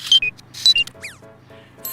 you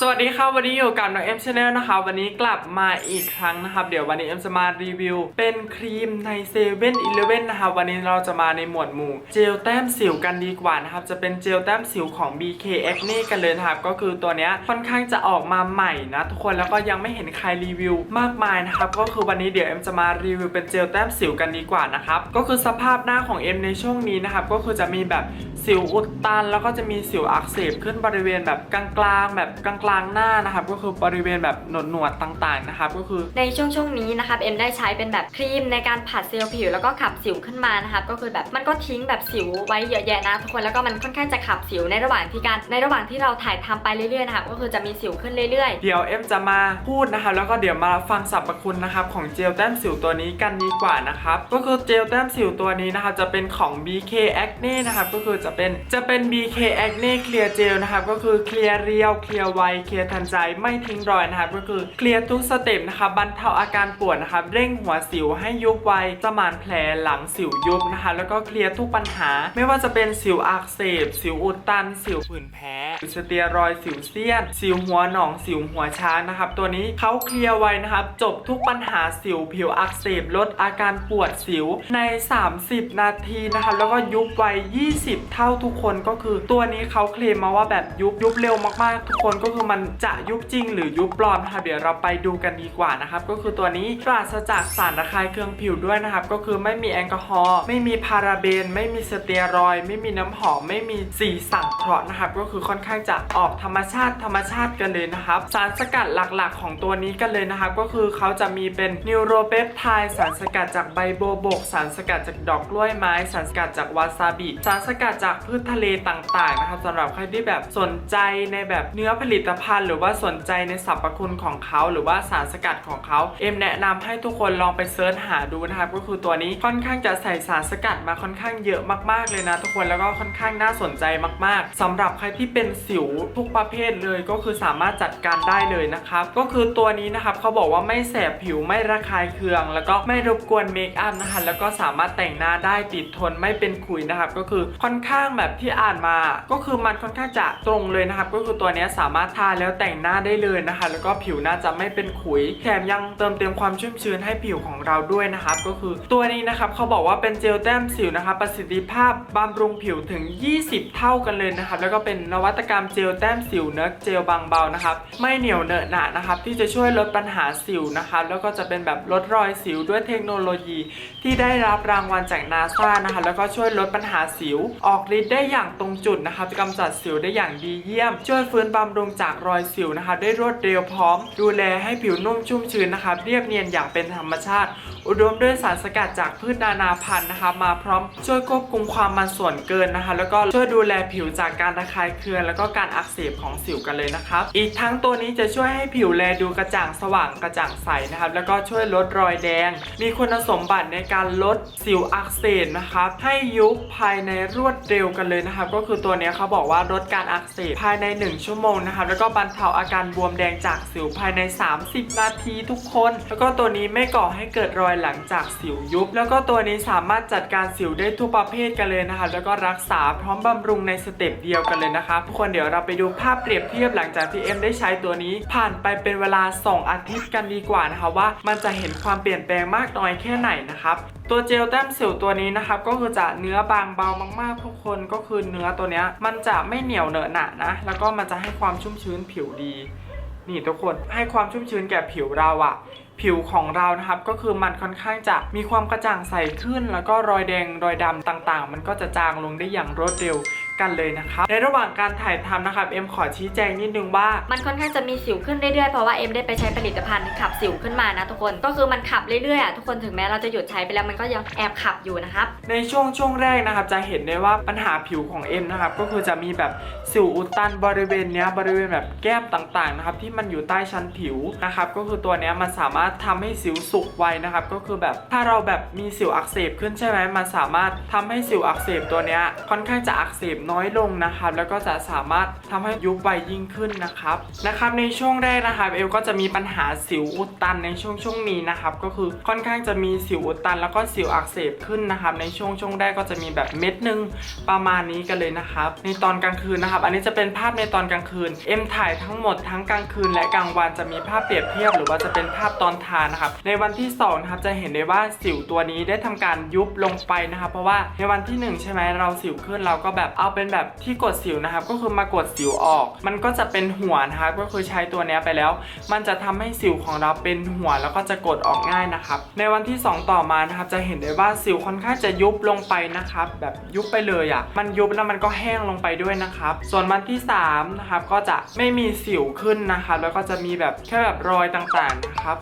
สวัสดีครับวันนี้อยู่กับน้องเอ็มชาแนลนะครับวันนี้กลับมาอีกครั้งนะครับ เดี๋ยววันนี้เอ็มจะมารีวิว เป็นครีมในเซเว่นอีเลเว่นนะครับวันนี้เราจะมาในหมวดหมู่เจลแต้มสิวกันดีกว่านะครับ จะเป็นเจลแต้มสิวของ BK Acne กันเลยนะครับ ก็คือตัวเนี้ยค่อนข้างจะออกมาใหม่นะทุกคนแล้วก็ยังไม่เห็นใครรีวิวมากมายนะครับก็คือวันนี้เดี๋ยวเอ็มจะมารีวิวเป็นเจลแต้มสิวกันดีกว่านะครับก็คือสภาพหน้าของเอ็มในช่วงนี้นะครับก็คือจะมีแบบสิวอุดตัน แล้วก็จะมีสิวอักเสบขึ้นบริเวณแบบกลางๆ แบบกลางๆหน้านะครับก็คือบริเวณแบบหนวดหนวดๆต่างๆนะครับก็คือในช่วงช่วงนี้นะครับเอ็มได้ใช้เป็นแบบครีมในการผัดเซลล์ผิวแล้วก็ขับสิวขึ้นมานะครับก็คือแบบมันก็ทิ้งแบบสิวไว้เยอะแยะนะทุกคนแล้วก็มันค่อนข้างจะขับสิวในระหว่างที่การในระหว่างที่เราถ่ายทำไปเรื่อยๆนะครับก็คือจะมีสิวขึ้นเรื่อยเดี๋ยวเอ็มจะมาพูดนะครับแล้วก็เดี๋ยวมาฟังสรรพคุณนะครับของเจลแต้มสิวตัวนี้กันดีกว่านะครับก็คือเจลแต้มสิวตัวนี้นะครับจะเป็นของ BK Acne นะครับก็คือจะเป็นจะเป็น BK Acne Clear Gel นะครับก็คือเคลียร์เรียวเคลียร์ไวเคลียร์ทันใจไม่ทิ้งรอยนะครับก็คือเคลียร์ทุกสเต็ปนะครับบรรเทาอาการปวดนะครับเร่งหัวสิวให้ยุบไวสมานแผลหลังสิวยุบนะคะ แล้วก็เคลียร์ทุกปัญหา ไม่ว่าจะเป็นสิวอักเสบ สิวอุดตัน สิวผื่นแพ้สิวสเตียรอยสิวเซียน สิวหัวหนองสิวหัวช้างนะครับ ตัวนี้เขาเคลียร์ไว้นะครับ จบทุกปัญหาสิวผิวอักเสบลดอาการปวดสิวใน 30 นาทีนะครับแล้วก็ยุบไว 20 เท่าทุกคนก็คือ ตัวนี้เขาเคลมมาว่าแบบยุบยุบเร็วมากๆ ทุกคนก็คือมันจะยุบจริงหรือยุบปลอมนะครับเดี๋ยวเราไปดูกันดีกว่านะครับก็คือตัวนี้ปราศจากสารระคายเคืองผิวด้วยนะครับก็คือไม่มีแอลกอฮอล์ไม่มีพาราเบน ไม่มีสเตียรอยไม่มีน้ำหอมไม่มีสีสังเคราะห์นะครับก็คือค่อนข้างจะออกธรรมชาติธรรมชาติกันเลยนะครับ สารสกัดหลักๆ ของตัวนี้กันเลยนะครับก็คือเขาจะมีเป็นนิวโรเปปไทด์สารสกัดจากใบโบบก สารสกัดจากดอกกล้วยไม้ สารสกัดจากวาซาบิสารสกัดจากพืชทะเลต่างๆนะครับสำหรับใครที่แบบสนใจในแบบเนื้อผลิตภัณฑ์ หรือว่าสนใจในสรรพคุณของเขาหรือว่าสารสกัดของเขา เอ็มแนะนำให้ทุกคนลองไปเซิร์ชหาดูนะครับก็คือตัวนี้ค่อนข้างจะใส่สารสกัดมาค่อนข้างเยอะมากๆเลยนะ ทุกคนแล้วก็ค่อนข้างน่าสนใจมาก ๆสำหรับใครที่เป็นสิวทุกประเภทเลยก็คือสามารถจัดการได้เลยนะครับก็คือตัวนี้นะครับเขาบอกว่าไม่แสบผิวไม่ระคายเคือง แล้วก็ไม่รบกวนเมคอัพนะคะแล้วก็สามารถแต่งหน้าได้ติดทนไม่เป็นขุยนะครับก็คือค่อนข้างแบบที่อ่านมา ก็คือมันค่อนข้างจะตรงเลยนะครับก็คือตัวนี้สามารถทาแล้วแต่งหน้าได้เลยนะคะ แล้วก็ผิวหน้าจะไม่เป็นขุย แถมยังเติมเต็มความชุ่มชื้นให้ผิวของเราด้วยนะครับ ก็คือตัวนี้นะครับเขาบอกว่าเป็นเจลแต้มสิวนะครับประสิทธิภาพบำรุงผิวถึง 20 เท่ากันเลยนะครับ แล้วก็เป็นนวัตกรรมเจลแต้มสิวเนื้อเจลบางเบานะครับ ไม่เหนียวเนอะหนะนะครับ ที่จะช่วยลดปัญหาสิวนะครับแล้วก็จะเป็นแบบลดรอยสิวด้วยเทคโนโลยีที่ได้รับรางวัลจากนาซานะคะ แล้วก็ช่วยลดปัญหาสิว ออกฤทธิ์ได้อย่างตรงจุดนะครับกำจัดสิวได้อย่างดีเยี่ยม ช่วยฟื้นบำรุงจากรอยสิวนะคะ ได้รวดเร็วพร้อม ดูแลให้ผิวนุ่มชุ่มชื้นนะครับเรียบเนียนอย่างเป็นธรรมชาติ อุดมด้วยสารสกัดจากพืชนานาพันธุ์นะคะ มาพร้อมช่วยควบคุมความมันส่วนเกินนะคะ แล้วก็ช่วยดูแลผิวจากการระคายเคือง แล้วก็การอักเสบของสิวกันเลยนะครับอีกทั้งตัวนี้จะช่วยให้ผิวแลดูกระจ่างสว่างกระจ่างใสนะครับ แล้วก็ช่วยลดรอยแดง มีคุณสมบัติในการลดสิวอักเสบนะครับให้ยุบภายในรวดเร็วกันเลยนะครับ ก็คือตัวนี้เขาบอกว่าลดการอักเสบภายใน 1 ชั่วโมงนะครับแล้วก็บรรเทาอาการบวมแดงจากสิวภายใน 30 นาทีทุกคน แล้วก็ตัวนี้ไม่ก่อให้เกิดรอยหลังจากสิวยุบ แล้วก็ตัวนี้สามารถจัดการสิวได้ทุกประเภทกันเลยนะคะ แล้วก็รักษาพร้อมบำรุงในสเต็ปเดียวกันเลยนะครับทุกคนเดี๋ยวเราไปดูภาพเปรียบเทียบหลังจากที่เอ็มได้ใช้ตัวนี้ ผ่านไปเป็นเวลา 2 อาทิตย์กันดีกว่านะคะว่า มันจะเห็นความเปลี่ยนแปลงมากน้อยแค่ไหนนะครับตัวเจลแต้มสิวตัวนี้นะครับก็คือจะเนื้อบางเบามากๆทุกคนก็คือเนื้อตัวเนี้ยมันจะไม่เหนียวเหนอะหนะนะแล้วก็มันจะให้ความชุ่มชื้นผิวดี นี่ทุกคนให้ความชุ่มชื้นแก่ผิวเราอะผิวของเรานะครับก็คือมันค่อนข้างจะมีความกระจ่างใสขึ้น แล้วก็รอยแดงรอยดำต่างๆ มันก็จะจางลงได้อย่างรวดเร็ว กันเลยนะครับในระหว่างการถ่ายทำนะครับเอ็มขอชี้แจงนิดนึงว่าๆมันค่อนข้างจะมีสิวขึ้นเรื่อยๆเพราะว่าเอ็มได้ไปใช้ผลิตภัณฑ์ขับสิวขึ้นมานะทุกคนก็คือมันขับเรื่อยๆอะทุกคนถึงแม้เราจะหยุดใช้ไปแล้วมันก็ยังแอบขับอยู่นะครับในช่วงช่วงแรกนะครับจะเห็นได้ว่าปัญหาผิวของเอ็มนะครับก็คือจะมีแบบสิวอุดตันบริเวณเนี้ยบริเวณแบบแก้มต่างๆนะครับที่มันอยู่ใต้ชั้นผิวนะครับก็คือตัวเนี้ยมันสามารถทำให้สิวสุกไวนะครับก็คือแบบถ้าเราแบบมีสิวอักเสบขึ้นใช่ไหมมันสามารถทำให้สิวอักเสบตัวเนี้ยค่อนข้างจะอักเสบน้อยลงนะครับ แล้วก็จะสามารถทำให้ยุบไวยิ่งขึ้นนะครับนะครับ ในช่วงแรกนะครับเอลก็จะมีปัญหาสิวอุดตันในช่วงช่วงนี้นะครับก็คือค่อนข้างจะมีสิวอุดตัน แล้วก็สิวอักเสบขึ้นนะครับในช่วงช่วงแรกก็จะมีแบบเม็ดหนึ่งประมาณนี้กันเลยนะครับ ในตอนกลางคืนนะครับ อันนี้จะเป็นภาพในตอนกลางคืนเอ็มถ่ายทั้งหมดทั้งกลางคืน และกลางวันจะมีภาพเปรียบเทียบ หรือว่าจะเป็นภาพตอนทานนะครับในวันที่สองนะครับจะเห็นได้ว่าสิวตัวนี้ได้ทำการยุบลงไปนะครับเพราะว่าในวันที่หนึ่งใช่ไหมเราสิวขึ้นเราก็แบบเอาเป็นแบบที่กดสิวนะครับ ก็คือมากดสิวออก มันก็จะเป็นหัวนะครับก็คือใช้ตัวนี้ไปแล้ว มันจะทำให้สิวของเราเป็นหัวแล้วก็จะกดออกง่ายนะครับ ในวันที่ 2 ต่อมานะครับ จะเห็นได้ว่าสิวค่อนข้างจะยุบลงไปนะครับ แบบยุบไปเลยอะ่ะ มันยุบแล้วมันก็แห้งลงไปด้วยนะครับ ส่วนวันที่3นะครับก็จะไม่มีสิวขึ้นนะครับ แล้วก็จะมีแบบแค่แบบรอยต่างๆนะครับ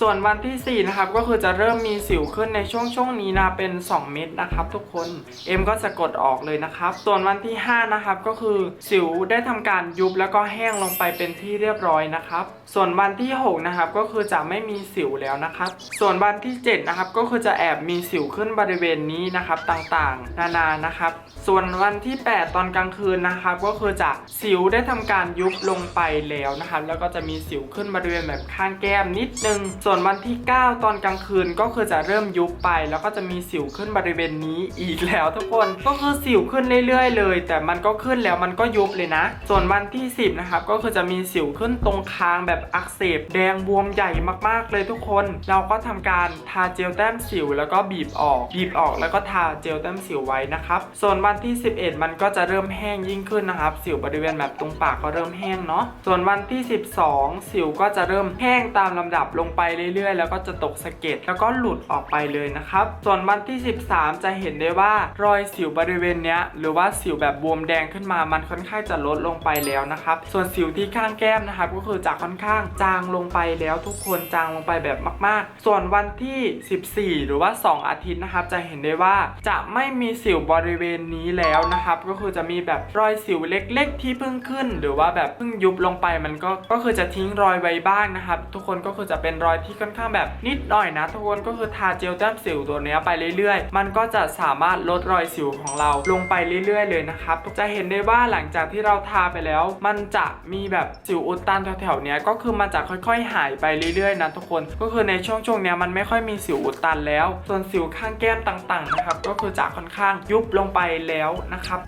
ส่วนวันที่ 4 นะครับก็คือจะเริ่มมีสิวขึ้นในช่วงช่วงนี้นะเป็น 2 เม็ดนะครับ ทุกคนเอ็มก็จะกดออกเลยนะครับ ส่วนวันที่ 5 นะครับก็คือสิวได้ทำการยุบแล้วก็แห้งลงไปเป็นที่เรียบร้อยนะครับ ส่วนวันที่ 6 นะครับก็คือจะไม่มีสิวแล้วนะครับ ส่วนวันที่ 7 นะครับก็คือจะแอบมีสิวขึ้นบริเวณนี้นะครับต่างๆ นานานะครับ ส่วนวันที่ 8 ตอนกลางคืนนะครับก็คือจะสิวได้ทำการยุบลงไปแล้วนะครับ แล้วก็จะมีสิวขึ้นบริเวณแบบข้างแก้มนิดนึงส่วนวันที่ 9 ตอนกลางคืนก็คือจะเริ่มยุบไป แล้วก็จะมีสิวขึ้นบริเวณนี้อีกแล้วทุกคนก็คือสิวขึ้นเรื่อยๆ เลย แต่มันก็ขึ้นแล้วมันก็ยุบเลยนะ ส่วนวันที่ 10นะครับก็คือจะมีสิวขึ้นตรงคางแบบอักเสบแดงบวมใหญ่มากๆเลยทุกคน เราก็ทำการทาเจลแต้มสิว แล้วก็บีบออกบีบออกแล้วก็ทาเจลแต้มสิวไว้นะครับส่วนวันที่ 11 มันก็จะเริ่มแห้งยิ่งขึ้นนะครับ สิวบริเวณแบบตรงปากก็เริ่มแห้งเนาะส่วนวันที่ 12 สิวก็จะเริ่มแห้งตามลำดับลงไปเรื่อยๆ แล้วก็จะตกสะเก็ดแล้วก็หลุดออกไปเลยนะครับ ส่วนวันที่ 13 จะเห็นได้ว่ารอยสิวบริเวณเนี้ยหรือว่าสิวแบบบวมแดงขึ้นมามันค่อนข้างจะลดลงไปแล้วนะครับ ส่วนสิวที่ข้างแก้มนะครับก็คือจะค่อนข้างจางลงไปแล้วทุกคนจางลงไปแบบมาก ๆ ส่วนวันที่ 14 หรือว่า 2 อาทิตย์นะครับ จะเห็นได้ว่าจะไม่มีสิวบริเวณนี้แล้วนะครับ ก็คือจะมีแบบรอยสิวเล็ก ๆ ที่เพิ่งขึ้น หรือว่าแบบเพิ่งยุบลงไปมันก็ก็คือจะทิ้งรอยไว้บ้างนะครับ ทุกคนก็คือจะเป็นรอยที่ค่อนข้างแบบนิดหน่อยนะทุกคนก็คือทาเจลแต้มสิวตัวนี้ไปเรื่อยๆ มันก็จะสามารถลดรอยสิวของเราลงไปเรื่อยๆ เลยนะครับจะเห็นได้ว่าหลังจากที่เราทาไปแล้ว มันจะมีแบบสิวอุดตันแถวๆนี้ก็คือมันจะค่อยๆ หายไปเรื่อยๆนะทุกคน ก็คือในช่วงช่วงๆนี้มันไม่ค่อยมีสิวอุดตันแล้ว ส่วนสิวข้างแก้มต่างๆนะครับก็คือจะค่อนข้างยุบลงไปแล้วนะครับ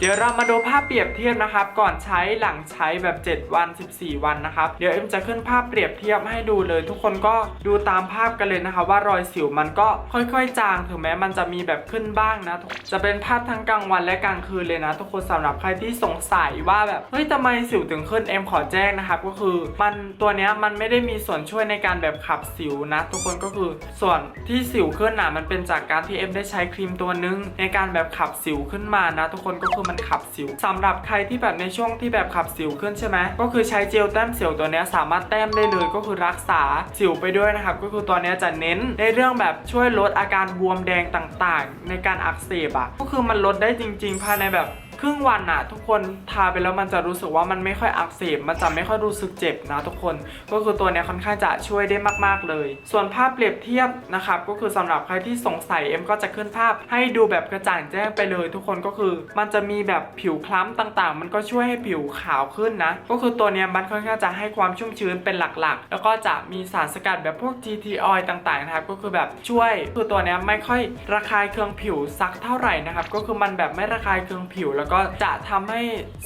เดี๋ยวเรามาดูภาพเปรียบเทียบนะครับ ก่อนใช้หลังใช้แบบ 7 วัน 14 วันนะครับ เดี๋ยวเอ็มจะขึ้นภาพเปรียบเทียบให้ดูเลย ทุกคนก็ดูตามภาพกันเลยนะคะว่ารอยสิวมันก็ค่อยๆ จางถึงแม้มันจะมีแบบขึ้นบ้างนะ จะเป็นภาพทั้งกลางวันและกลางคืนเลยนะ ทุกคนสำหรับใครที่สงสัยว่าแบบเฮ้ยทำไมสิวถึงขึ้นเอ็มขอแจ้งนะครับก็คือ มันตัวเนี้ยมันไม่ได้มีส่วนช่วยในการแบบขับสิวนะ ทุกคนก็คือส่วนที่สิวขึ้นหน่ะมันเป็นจากการที่เอ็มได้ใช้ครีมตัวนึงในการแบบขับสิวขึ้นมานะ ทุกคนก็คือมันขับสิวสำหรับใครที่แบบในช่วงที่แบบขับสิวขึ้นใช่ไหมก็คือใช้เจลแต้มสิวตัวนี้สามารถแต้มได้เลยก็คือรักษาสิวไปด้วยนะครับ ก็คือตัวนี้จะเน้นในเรื่องแบบช่วยลดอาการบวมแดงต่างๆ ในการอักเสบอะก็คือมันลดได้จริง ๆ ภายในแบบ ครึ่งวันอะทุกคนทาไปแล้วมันจะรู้สึกว่ามันไม่ค่อยอักเสบมันจะไม่ค่อยรู้สึกเจ็บนะทุกคน ก็คือตัวเนี้ยค่อนข้างจะช่วยได้มาก ๆเลย ส่วนภาพเปรียบเทียบนะครับก็คือสำหรับใครที่สงสัยเอ็มก็จะขึ้นภาพให้ดูแบบกระจ่างแจ้งไปเลย ทุกคนก็คือ มันจะมีแบบผิวคล้ำต่างๆ มันก็ช่วยให้ผิวขาวขึ้นนะ ก็คือตัวเนี้ยมันค่อนข้างจะให้ความชุ่มชื้นเป็นหลักๆ แล้วก็จะมีสารสกัดแบบพวก GT oil ต่างๆนะครับก็คือแบบช่วย คือตัวเนี้ยไม่ค่อยระคายเคืองผิวสักเท่าไหร่นะครับก็คือมันแบบไม่ระคายเคืองผิวแล้วก็จะทำให้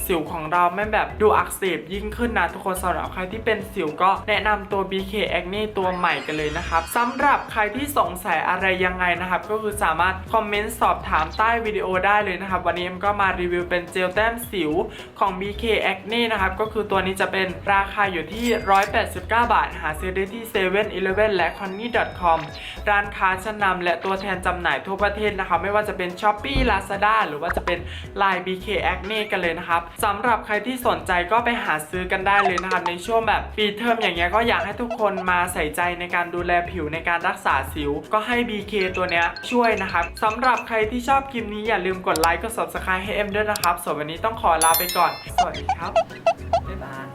สิวของเราไม่แบบดูอักเสบยิ่งขึ้นนะทุกคนสำหรับใครที่เป็นสิวก็แนะนำตัว BK Acne ตัวใหม่กันเลยนะครับสำหรับใครที่สงสัยอะไรยังไงนะครับ ก็คือสามารถคอมเมนต์สอบถามใต้วิดีโอได้เลยนะครับ วันนี้เอ็มก็มารีวิวเป็นเจลแต้มสิวของ BK Acne นะครับ ก็คือตัวนี้จะเป็นราคาอยู่ที่ 189 บาท หาซื้อได้ที่7 e เ e ่ e อและ conny.com ร้านค้าชั้นนำและตัวแทนจำหน่ายทั่วประเทศนะครับไม่ว่าจะเป็น Shopee Lazada หรือว่าจะเป็น Line BK Acne กันเลยนะครับสำหรับใครที่สนใจก็ไปหาซื้อกันได้เลยนะครับในช่วงแบบปีเทอมอย่างเงี้ยก็อยากให้ทุกคนมาใส่ใจในการดูแลผิวในการรักษาสิว ก็ให้ BK ตัวเนี้ยช่วยนะครับสำหรับใครที่ชอบคลิปนี้อย่าลืมกดไลค์กด subscribe ให้เอ็มด้วยนะครับส่วนวันนี้ต้องขอลาไปก่อน สวัสดีครับบ๊ายบาย